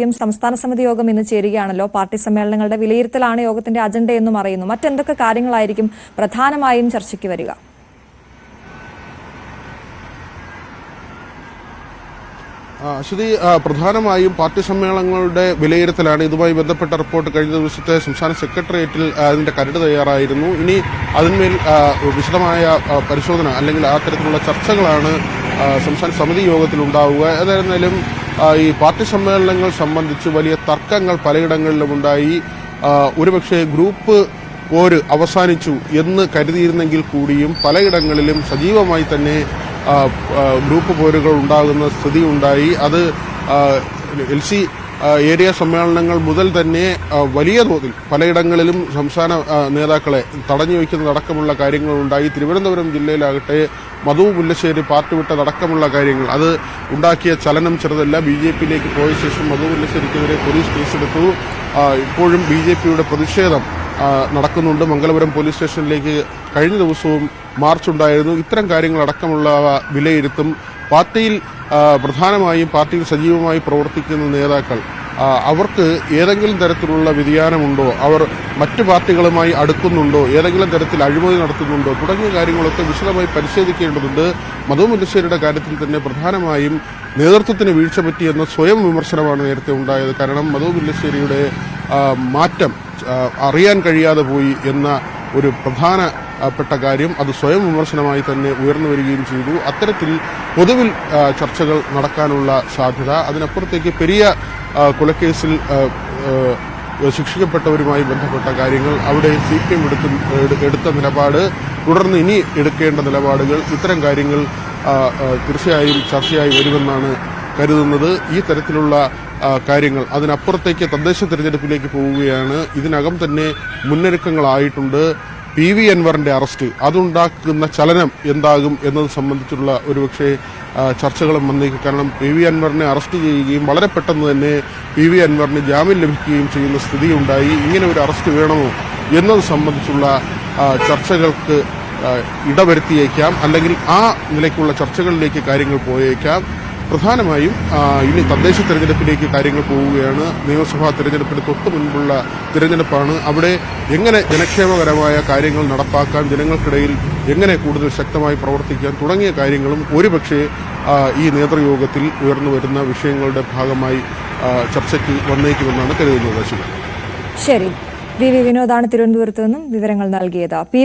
P M സംസ്ഥാന സമിതി യോഗം ഇന്ന് ചേരുകയാണല്ലോ. പാർട്ടി സമ്മേളനങ്ങളുടെ വിലയിരുത്തലാണ് യോഗത്തിന്റെ അജണ്ട എന്നും അറിയുന്നു. മറ്റെന്തൊക്കെ കാര്യങ്ങളായിരിക്കും പ്രധാനമായും ചർച്ചയ്ക്ക് വരിക? ശ്രുതി പ്രധാനമായും പാർട്ടി സമ്മേളനങ്ങളുടെ വിലയിരുത്തലാണ് ഇതുമായി ബന്ധപ്പെട്ട റിപ്പോർട്ട് കഴിഞ്ഞ ദിവസത്തെ സംസ്ഥാന സെക്രട്ടേറിയറ്റിൽ അതിന്റെ കരട് തയ്യാറായിരുന്നു. ഇനി അതിന്മേൽ വിശദമായ പരിശോധന അല്ലെങ്കിൽ ആ തരത്തിലുള്ള ചർച്ചകളാണ് സംസ്ഥാന സമിതി യോഗത്തിൽ ഉണ്ടാവുക ഏതായിരുന്നാലും ഈ പാർട്ടി സമ്മേളനങ്ങൾ സംബന്ധിച്ച് വലിയ തർക്കങ്ങൾ പലയിടങ്ങളിലും ഉണ്ടായി. ഒരുപക്ഷെ ഗ്രൂപ്പ് പോര് അവസാനിച്ചു എന്ന് കരുതിയിരുന്നെങ്കിൽ കൂടിയും പലയിടങ്ങളിലും സജീവമായി തന്നെ ഗ്രൂപ്പ് പോരുകൾ ഉണ്ടാകുന്ന സ്ഥിതി ഉണ്ടായി. അത് എൽ സി ഏരിയ സമ്മേളനങ്ങൾ മുതൽ തന്നെ വലിയ തോതിൽ പലയിടങ്ങളിലും സംസ്ഥാന നേതാക്കളെ തടഞ്ഞു വയ്ക്കുന്നതടക്കമുള്ള കാര്യങ്ങളുണ്ടായി തിരുവനന്തപുരം ജില്ലയിലാകട്ടെ മധു മുല്ലശ്ശേരി പാർട്ടി വിട്ടതടക്കമുള്ള കാര്യങ്ങൾ. അത് ഉണ്ടാക്കിയ ചലനം ചെറുതല്ല. ബി ജെ പിയിലേക്ക് പോയ ശേഷം മധു മുല്ലശ്ശേരിക്കെതിരെ പോലീസ് കേസെടുത്തു. ഇപ്പോഴും ബി ജെ പിയുടെ പ്രതിഷേധം നടക്കുന്നുണ്ട്. മംഗലപുരം പോലീസ് സ്റ്റേഷനിലേക്ക് കഴിഞ്ഞ ദിവസവും മാർച്ച് ഉണ്ടായിരുന്നു. ഇത്തരം കാര്യങ്ങളടക്കമുള്ള വിലയിരുത്തും. പാർട്ടിയിൽ പ്രധാനമായും പാർട്ടിയിൽ സജീവമായി പ്രവർത്തിക്കുന്ന നേതാക്കൾ അവർക്ക് ഏതെങ്കിലും തരത്തിലുള്ള വ്യതിയാനമുണ്ടോ? അവർ മറ്റു പാർട്ടികളുമായി അടുക്കുന്നുണ്ടോ? ഏതെങ്കിലും തരത്തിൽ അഴിമതി നടത്തുന്നുണ്ടോ? തുടങ്ങിയ കാര്യങ്ങളൊക്കെ വിശദമായി പരിശോധിക്കേണ്ടതുണ്ട്. മധു മുല്ലശ്ശേരിയുടെ കാര്യത്തിൽ തന്നെ പ്രധാനമായും നേതൃത്വത്തിന് വീഴ്ച പറ്റിയെന്ന സ്വയം വിമർശനമാണ് നേരത്തെ ഉണ്ടായത്. കാരണം മധു മുല്ലശ്ശേരിയുടെ മാറ്റം അറിയാൻ കഴിയാതെ പോയി എന്ന ഒരു പ്രധാന പ്പെട്ട കാര്യം അത് സ്വയം വിമർശനമായി തന്നെ ഉയർന്നു വരികയും ചെയ്തു. അത്തരത്തിൽ പൊതുവിൽ ചർച്ചകൾ നടക്കാനുള്ള സാധ്യത. അതിനപ്പുറത്തേക്ക് പെരിയ കൊലക്കേസിൽ ശിക്ഷിക്കപ്പെട്ടവരുമായി ബന്ധപ്പെട്ട കാര്യങ്ങൾ അവിടെ സി പി എം എടുത്ത നിലപാട് തുടർന്ന് ഇനി എടുക്കേണ്ട നിലപാടുകൾ ഇത്തരം കാര്യങ്ങൾ തീർച്ചയായും ചർച്ചയായി വരുമെന്നാണ് കരുതുന്നത്. ഈ തരത്തിലുള്ള കാര്യങ്ങൾ അതിനപ്പുറത്തേക്ക് തദ്ദേശ തെരഞ്ഞെടുപ്പിലേക്ക് പോവുകയാണ്. ഇതിനകം തന്നെ മുന്നൊരുക്കങ്ങളായിട്ടുണ്ട്. പി വി അൻവറിന്റെ അറസ്റ്റ് അതുണ്ടാക്കുന്ന ചലനം എന്താകും എന്നത് സംബന്ധിച്ചുള്ള ഒരുപക്ഷെ ചർച്ചകളും വന്നേക്കും. കാരണം പി വി അൻവറിനെ അറസ്റ്റ് ചെയ്യുകയും വളരെ പെട്ടെന്ന് തന്നെ പി വി അൻവറിന് ജാമ്യം ലഭിക്കുകയും ചെയ്യുന്ന സ്ഥിതിയുണ്ടായി. ഇങ്ങനെ ഒരു അറസ്റ്റ് വേണമോ എന്നത് സംബന്ധിച്ചുള്ള ചർച്ചകൾക്ക് ഇടവരുത്തിയേക്കാം. അല്ലെങ്കിൽ ആ നിലയ്ക്കുള്ള ചർച്ചകളിലേക്ക് കാര്യങ്ങൾ പോയേക്കാം. പ്രധാനമായും ഇനി തദ്ദേശ തെരഞ്ഞെടുപ്പിലേക്ക് കാര്യങ്ങൾ പോവുകയാണ്. നിയമസഭാ തെരഞ്ഞെടുപ്പിന് തൊട്ട് മുൻപുള്ള തിരഞ്ഞെടുപ്പാണ്. അവിടെ എങ്ങനെ ജനക്ഷേമകരമായ കാര്യങ്ങൾ നടപ്പാക്കാം ജനങ്ങൾക്കിടയിൽ എങ്ങനെ കൂടുതൽ ശക്തമായി പ്രവർത്തിക്കാൻ തുടങ്ങിയ കാര്യങ്ങളും ഒരുപക്ഷെ ഈ നേതൃയോഗത്തിൽ ഉയർന്നു വരുന്ന വിഷയങ്ങളുടെ ഭാഗമായി ചർച്ചയ്ക്ക് വന്നേക്കുമെന്നാണ് കരുതുന്നത് ശരി. വി വി വിനോദാണ് തിരുവനന്തപുരത്ത് നിന്നും വിവരങ്ങൾ നൽകിയത്. പി